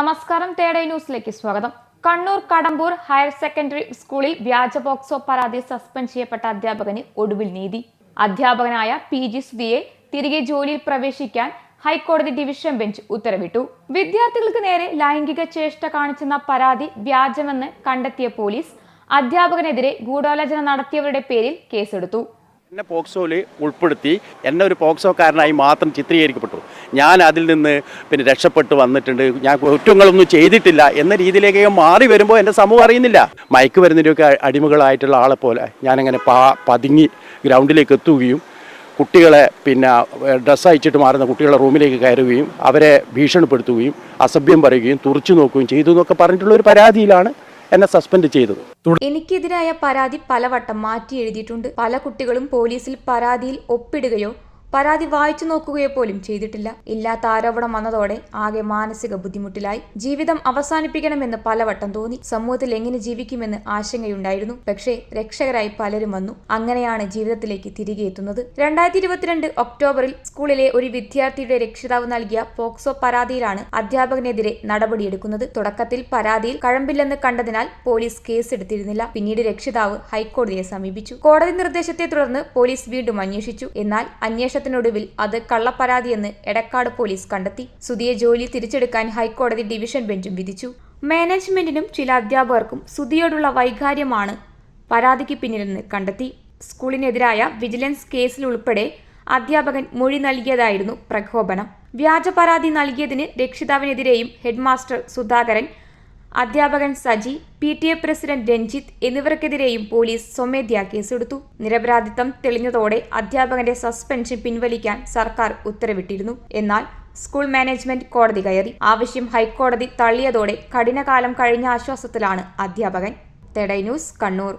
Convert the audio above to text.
നമസ്കാരം തേടൈ ന്യൂസിലേക്ക് സ്വാഗതം. കണ്ണൂർ കടമ്പൂർ ഹയർ സെക്കൻഡറി സ്കൂളിൽ വ്യാജ ബോക്സോ പരാതി സസ്പെൻഡ് ചെയ്യപ്പെട്ട അധ്യാപകന് ഒടുവിൽ നീതി. അധ്യാപകനായ പി ജി സുധിയെ തിരികെ ജോലിയിൽ പ്രവേശിക്കാൻ ഹൈക്കോടതി ഡിവിഷൻ ബെഞ്ച് ഉത്തരവിട്ടു. വിദ്യാർത്ഥികൾക്ക് നേരെ ലൈംഗിക ചേഷ്ട കാണിച്ചെന്ന പരാതി വ്യാജമെന്ന് കണ്ടെത്തിയ പോലീസ് അധ്യാപകനെതിരെ ഗൂഢാലോചന നടത്തിയവരുടെ പേരിൽ കേസെടുത്തു. എന്നെ പോക്സോയിൽ ഉൾപ്പെടുത്തി എന്നെ ഒരു പോക്സോക്കാരനായി മാത്രം ചിത്രീകരിക്കപ്പെട്ടു. ഞാൻ അതിൽ നിന്ന് പിന്നെ രക്ഷപ്പെട്ട് വന്നിട്ടുണ്ട്. ഞാൻ കുറ്റങ്ങളൊന്നും ചെയ്തിട്ടില്ല എന്ന രീതിയിലേക്ക് മാറി വരുമ്പോൾ എന്റെ സമൂഹം അറിയുന്നില്ല. മയക്ക് വരുന്നതിന്റെയൊക്കെ അടിമകളായിട്ടുള്ള ആളെ പോലെ ഞാനങ്ങനെ പാ പതുങ്ങി ഗ്രൗണ്ടിലേക്ക് എത്തുകയും കുട്ടികളെ പിന്നെ ഡ്രസ്സ് അയച്ചിട്ട് മാറുന്ന കുട്ടികളെ റൂമിലേക്ക് കയറുകയും അവരെ ഭീഷണിപ്പെടുത്തുകയും അസഭ്യം പറയുകയും തുറച്ചു നോക്കുകയും ചെയ്തു എന്നൊക്കെ പറഞ്ഞിട്ടുള്ള ഒരു പരാതിയിലാണ് എന്നെ സസ്പെൻഡ് ചെയ്തത്. എനിക്കെതിരായ പരാതി പലവട്ടം മാറ്റി എഴുതിയിട്ടുണ്ട്. പല കുട്ടികളും പോലീസിൽ പരാതിയിൽ ഒപ്പിടുകയോ പരാതി വായിച്ചു നോക്കുകയോ പോലും ചെയ്തിട്ടില്ല. ഇല്ലാത്ത ആരോപണം വന്നതോടെ ആകെ മാനസിക ബുദ്ധിമുട്ടിലായി. ജീവിതം അവസാനിപ്പിക്കണമെന്ന് പലവട്ടം തോന്നി. സമൂഹത്തിൽ എങ്ങനെ ജീവിക്കുമെന്ന് ആശങ്കയുണ്ടായിരുന്നു. പക്ഷേ രക്ഷകരായി പലരും വന്നു. അങ്ങനെയാണ് ജീവിതത്തിലേക്ക് തിരികെ എത്തുന്നത്. രണ്ടായിരത്തി ഇരുപത്തിരണ്ട് ഒക്ടോബറിൽ സ്കൂളിലെ ഒരു വിദ്യാർത്ഥിയുടെ രക്ഷിതാവ് നൽകിയ പോക്സോ പരാതിയിലാണ് അധ്യാപകനെതിരെ നടപടിയെടുക്കുന്നത്. തുടക്കത്തിൽ പരാതിയിൽ കഴമ്പില്ലെന്ന് കണ്ടതിനാൽ പോലീസ് കേസെടുത്തിരുന്നില്ല. പിന്നീട് രക്ഷിതാവ് ഹൈക്കോടതിയെ സമീപിച്ചു. കോടതി നിർദ്ദേശത്തെ തുടർന്ന് പോലീസ് വീണ്ടും അന്വേഷിച്ചു. എന്നാൽ അന്വേഷണത്തിനൊടുവിൽ അത് കള്ളപ്പരാതിയെന്ന് എടക്കാട് പോലീസ് കണ്ടെത്തി. സുധിയെ ജോലി തിരിച്ചെടുക്കാൻ ഹൈക്കോടതി ഡിവിഷൻ ബെഞ്ചും വിധിച്ചു. മാനേജ്മെന്റിനും ചില അധ്യാപകർക്കും സുധിയോടുള്ള വൈകാര്യമാണ് പരാതിക്ക് പിന്നിലെന്ന് കണ്ടെത്തി. സ്കൂളിനെതിരായ വിജിലൻസ് കേസിൽ ഉൾപ്പെടെ അധ്യാപകൻ മൊഴി നൽകിയതായിരുന്നു പ്രകോപനം. വ്യാജ പരാതി നൽകിയതിന് രക്ഷിതാവിനെതിരെയും ഹെഡ്മാസ്റ്റർ സുധാകരൻ അധ്യാപകൻ Saji P T A president Ranjith എന്നിവർക്കെതിരെയും police സ്വമേധ്യാ കേസെടുത്തു. നിരപരാധിത്വം തെളിഞ്ഞതോടെ അധ്യാപകന്റെ സസ്പെൻഷൻ പിൻവലിക്കാൻ സർക്കാർ ഉത്തരവിട്ടിരുന്നു. എന്നാൽ സ്കൂൾ മാനേജ്മെന്റ് കോടതി കയറി. ആവശ്യം ഹൈക്കോടതി തള്ളിയതോടെ കഠിനകാലം കഴിഞ്ഞ ആശ്വാസത്തിലാണ് അധ്യാപകൻ. തെടൈ ന്യൂസ് കണ്ണൂർ.